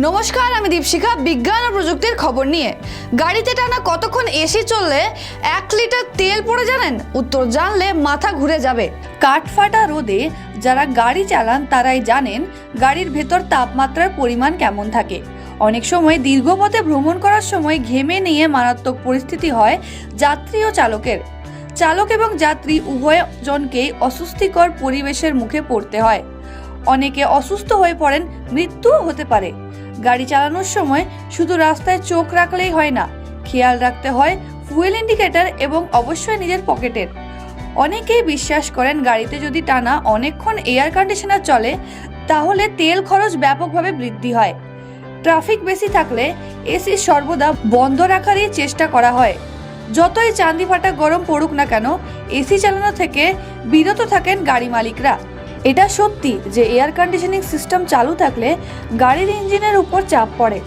নমস্কার, আমি দীপশিখা, বিজ্ঞান ও প্রযুক্তির খবর নিয়ে। গাড়িতে টানা কতক্ষণ এসি চললে এক লিটার তেল পড়ে জানেন? উত্তর জানলে মাথা ঘুরে যাবে। কাঠফাটা রোদে যারা গাড়ি চালান, তারাই জানেন গাড়ির ভেতর তাপমাত্রার পরিমাণ কেমন থাকে। অনেক সময় দীর্ঘ পথে ভ্রমণ করার সময় ঘেমে নিয়ে মারাত্মক পরিস্থিতি হয় যাত্রী ও চালকের। চালক এবং যাত্রী উভয়জনকেই অস্বস্তিকর পরিবেশের মুখে পড়তে হয়। অনেকে অসুস্থ হয়ে পড়েন, মৃত্যুও হতে পারে। গাড়ি চালানোর সময় শুধু রাস্তায় চোখ রাখলেই হয় না, খেয়াল রাখতে হয় ফুয়েল ইন্ডিকেটর এবং অবশ্যই নিজের পকেটের। অনেকেই বিশ্বাস করেন গাড়িতে যদি টানা অনেকক্ষণ এয়ার কন্ডিশনার চলে, তাহলে তেল খরচ ব্যাপকভাবে বৃদ্ধি হয়। ট্রাফিক বেশি থাকলে এসি সর্বদা বন্ধ রাখারই চেষ্টা করা হয়। যতই চান্দি ফাটা গরম পড়ুক না কেন এসি চালানো থেকে বিরত থাকেন গাড়ি মালিকরা। এটা সত্যি যে এয়ার কন্ডিশনিং সিস্টেম চালু থাকলে গাড়ির ইঞ্জিনের উপর চাপ পড়ে।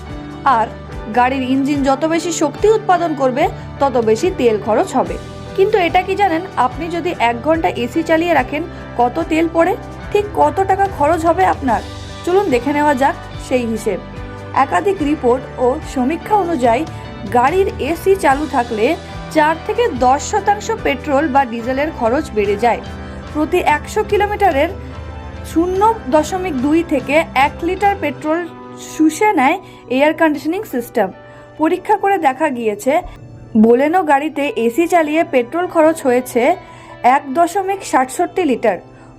আর গাড়ির ইঞ্জিন যত বেশি শক্তি উৎপাদন করবে, তত বেশি তেল খরচ হবে। কিন্তু এটা কি জানেন? আপনি যদি এক ঘণ্টা এসি চালিয়ে রাখেন, কত তেল পড়ে? ঠিক কত টাকা খরচ হবে আপনার? চলুন দেখে নেওয়া যাক সেই হিসেব। একাধিক রিপোর্ট ও সমীক্ষা অনুযায়ী গাড়ির এসি চালু থাকলে চার থেকে দশ শতাংশ পেট্রোল বা ডিজেলের খরচ বেড়ে যায়। প্রতি একশো কিলোমিটারের শূন্য দশমিক দুই থেকে এক লিটার পেট্রোল শুষে নেয় এয়ার কন্ডিশনিং সিস্টেম। পরীক্ষা করে দেখা গিয়েছে, বোলেনো গাড়িতে এসি চালিয়ে পেট্রোল খরচ হয়েছে এক দশমিক সাতষট্টি লিটার।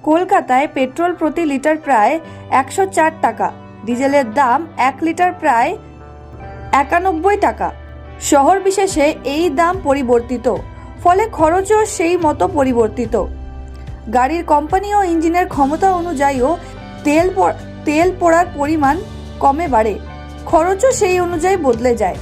কলকাতায় পেট্রোল প্রতি লিটার প্রায় একশো চার টাকা, ডিজেলের দাম এক লিটার প্রায় একানব্বই টাকা। শহর বিশেষে এই দাম পরিবর্তিত, ফলে খরচও সেই মতো পরিবর্তিত। গাড়ির কোম্পানি ও ইঞ্জিনের ক্ষমতা অনুযায়ীও তেল তেল পোড়ার পরিমাণ কমে বাড়ে। খরচও সেই অনুযায়ী বদলে যায়।